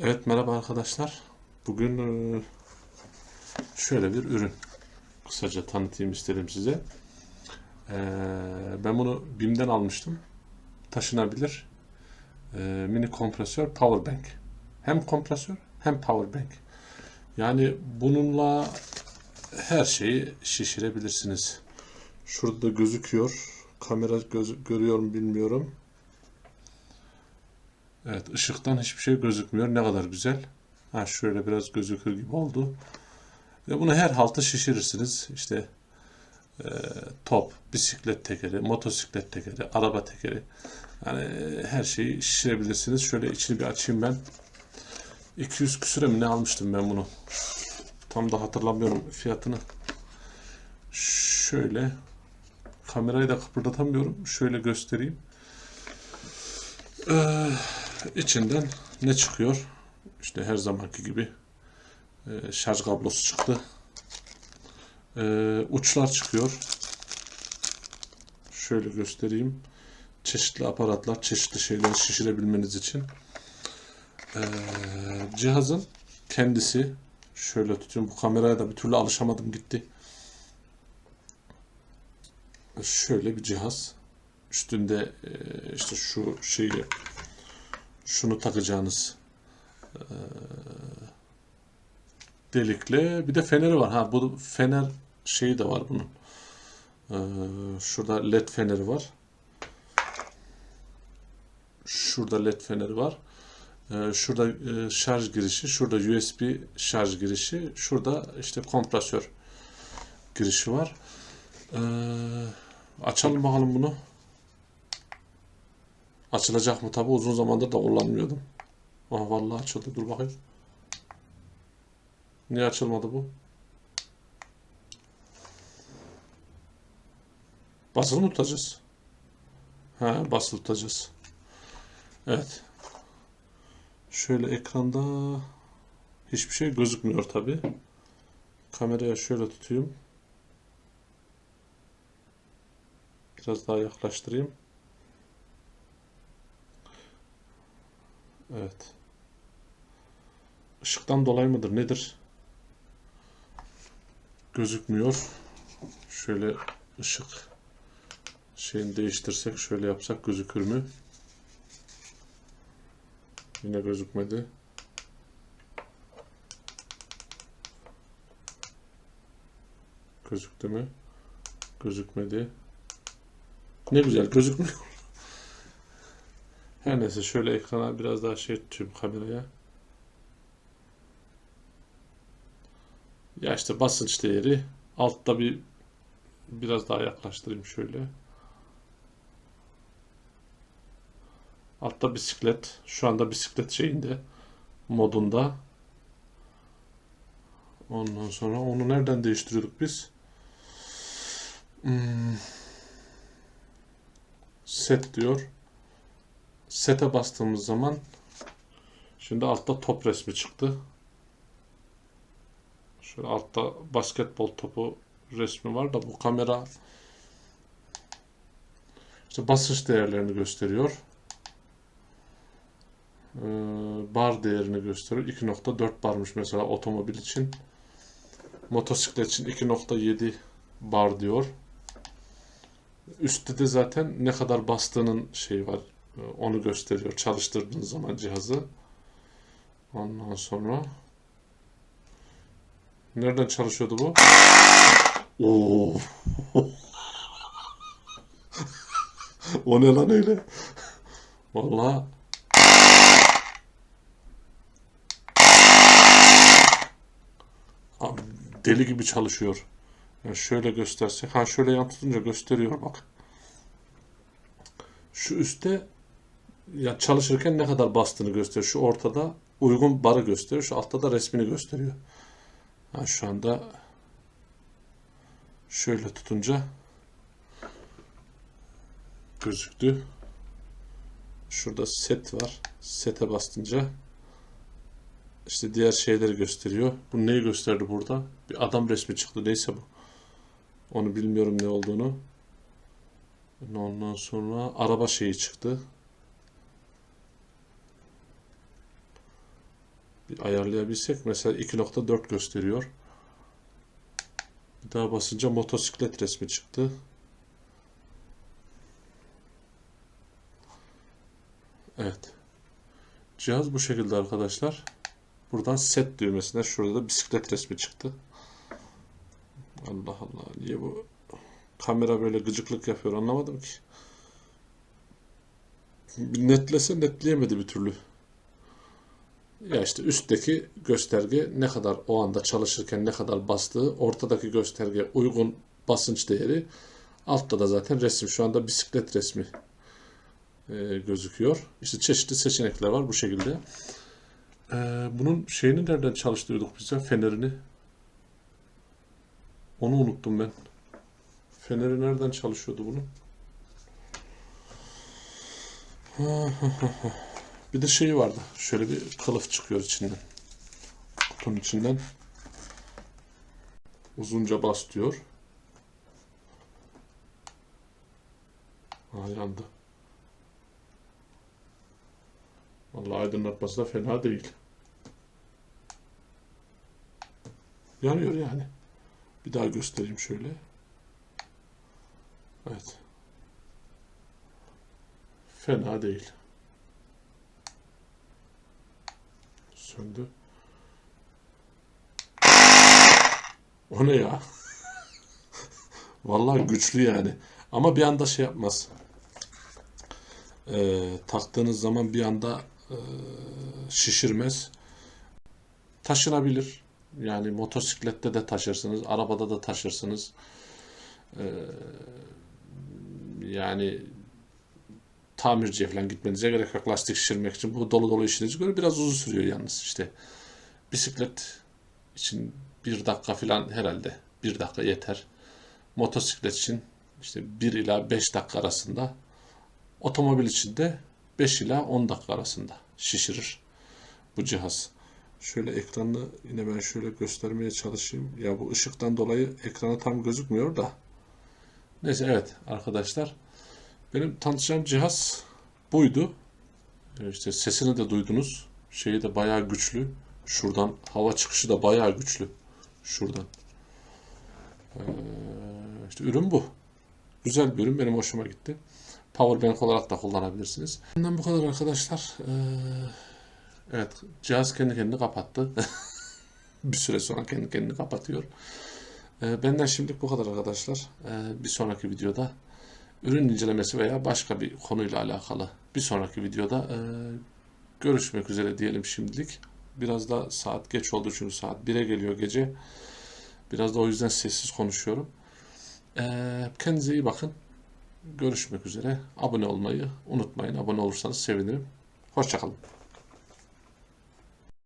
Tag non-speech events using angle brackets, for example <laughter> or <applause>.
Evet merhaba arkadaşlar. Bugün e, şöyle bir ürün kısaca tanıtayım istedim size. E, Ben bunu BİM'den almıştım. Taşınabilir e, mini kompresör power bank. Hem kompresör hem power bank. Yani bununla her şeyi şişirebilirsiniz. Şurada gözüküyor. Kamera göz, görüyor mu bilmiyorum. Evet, ışıktan hiçbir şey gözükmüyor. Ne kadar güzel. Ha şöyle biraz gözükür gibi oldu. Ve bunu her halta şişirirsiniz. İşte e, top, bisiklet tekeri, motosiklet tekeri, araba tekeri. Yani e, her şeyi şişirebilirsiniz. Şöyle içini bir açayım ben. 200 küsüre mi ne almıştım ben bunu? Tam da hatırlamıyorum fiyatını. Şöyle kamerayı da kıpırdatamıyorum. Şöyle göstereyim. Ee, içinden ne çıkıyor? İşte her zamanki gibi e, şarj kablosu çıktı. E, uçlar çıkıyor. Şöyle göstereyim. Çeşitli aparatlar, çeşitli şeyleri şişirebilmeniz için. E, cihazın kendisi şöyle tutuyorum. Bu kameraya da bir türlü alışamadım gitti. Şöyle bir cihaz. Üstünde e, işte şu şeyi şunu takacağınız e, delikle bir de feneri var. Ha bu fener şeyi de var bunun. E, şurada led feneri var. Şurada led feneri var. E, şurada e, şarj girişi, şurada USB şarj girişi, şurada işte kompresör girişi var. E, açalım bakalım bunu. Açılacak mı tabi uzun zamandır da kullanmıyordum. Aha vallahi açıldı dur bakayım. Niye açılmadı bu? Basılı mı tutacağız? Ha basılı tutacağız. Evet. Şöyle ekranda hiçbir şey gözükmüyor tabi. Kameraya şöyle tutayım. Biraz daha yaklaştırayım. Evet. Işıktan dolayı mıdır nedir? Gözükmüyor. Şöyle ışık şeyini değiştirsek şöyle yapsak gözükür mü? Yine gözükmedi. Gözüktü mü? Gözükmedi. Ne güzel gözükmüyor. Her neyse şöyle ekrana biraz daha şey tutuyorum kameraya. Ya işte basınç değeri altta bir biraz daha yaklaştırayım şöyle. Altta bisiklet. Şu anda bisiklet şeyinde modunda. Ondan sonra onu nereden değiştiriyorduk biz? Hmm. Set diyor. Sete bastığımız zaman şimdi altta top resmi çıktı. Şöyle altta basketbol topu resmi var da bu kamera işte basınç değerlerini gösteriyor. Ee, bar değerini gösteriyor. 2.4 barmış mesela otomobil için. Motosiklet için 2.7 bar diyor. Üstte de zaten ne kadar bastığının şeyi var. Onu gösteriyor çalıştırdığınız zaman cihazı. Ondan sonra nereden çalışıyordu bu? Oo. <laughs> o ne lan öyle? Vallahi deli gibi çalışıyor. Yani şöyle göstersek. Ha şöyle yan gösteriyor bak. Şu üstte ya çalışırken ne kadar bastığını gösteriyor. Şu ortada uygun barı gösteriyor. Şu altta da resmini gösteriyor. Ha şu anda şöyle tutunca gözüktü. Şurada set var. Sete bastınca işte diğer şeyleri gösteriyor. Bu neyi gösterdi burada? Bir adam resmi çıktı. Neyse bu. Onu bilmiyorum ne olduğunu. Ondan sonra araba şeyi çıktı. Bir ayarlayabilsek mesela 2.4 gösteriyor. Bir daha basınca motosiklet resmi çıktı. Evet. Cihaz bu şekilde arkadaşlar. Buradan set düğmesine şurada da bisiklet resmi çıktı. Allah Allah. Niye bu kamera böyle gıcıklık yapıyor anlamadım ki. Bir netlese netleyemedi bir türlü. Ya işte üstteki gösterge ne kadar o anda çalışırken ne kadar bastığı, ortadaki gösterge uygun basınç değeri, altta da zaten resim. Şu anda bisiklet resmi e, gözüküyor. İşte çeşitli seçenekler var bu şekilde. E, bunun şeyini nereden çalıştırıyorduk biz ya? Fenerini. Onu unuttum ben. Feneri nereden çalışıyordu bunun? Bir de şeyi vardı. Şöyle bir kılıf çıkıyor içinden. Kutunun içinden. Uzunca bas diyor. Yandı. Vallahi aydınlatması da fena değil. Yanıyor yani. Bir daha göstereyim şöyle. Evet. Fena değil. Söndü. O ne ya? <laughs> Vallahi güçlü yani. Ama bir anda şey yapmaz. Ee, taktığınız zaman bir anda e, şişirmez. Taşınabilir. Yani motosiklette de taşırsınız, arabada da taşırsınız. Ee, yani tamirciye falan gitmenize gerek yok lastik şişirmek için. Bu dolu dolu işinizi göre biraz uzun sürüyor yalnız işte. Bisiklet için bir dakika falan herhalde bir dakika yeter. Motosiklet için işte 1 ila 5 dakika arasında. Otomobil için de 5 ila 10 dakika arasında şişirir bu cihaz. Şöyle ekranı yine ben şöyle göstermeye çalışayım. Ya bu ışıktan dolayı ekranı tam gözükmüyor da. Neyse evet arkadaşlar. Benim tanıtacağım cihaz buydu. Ee, İşte sesini de duydunuz. Şeyi de bayağı güçlü. Şuradan hava çıkışı da bayağı güçlü. Şuradan. Ee, işte ürün bu. Güzel bir ürün. Benim hoşuma gitti. Powerbank olarak da kullanabilirsiniz. Benden bu kadar arkadaşlar. Ee, evet. Cihaz kendi kendini kapattı. <laughs> bir süre sonra kendi kendini kapatıyor. Ee, benden şimdilik bu kadar arkadaşlar. Ee, bir sonraki videoda ürün incelemesi veya başka bir konuyla alakalı bir sonraki videoda e, görüşmek üzere diyelim şimdilik. Biraz da saat geç oldu çünkü saat 1'e geliyor gece. Biraz da o yüzden sessiz konuşuyorum. E, kendinize iyi bakın. Görüşmek üzere. Abone olmayı unutmayın. Abone olursanız sevinirim. Hoşçakalın.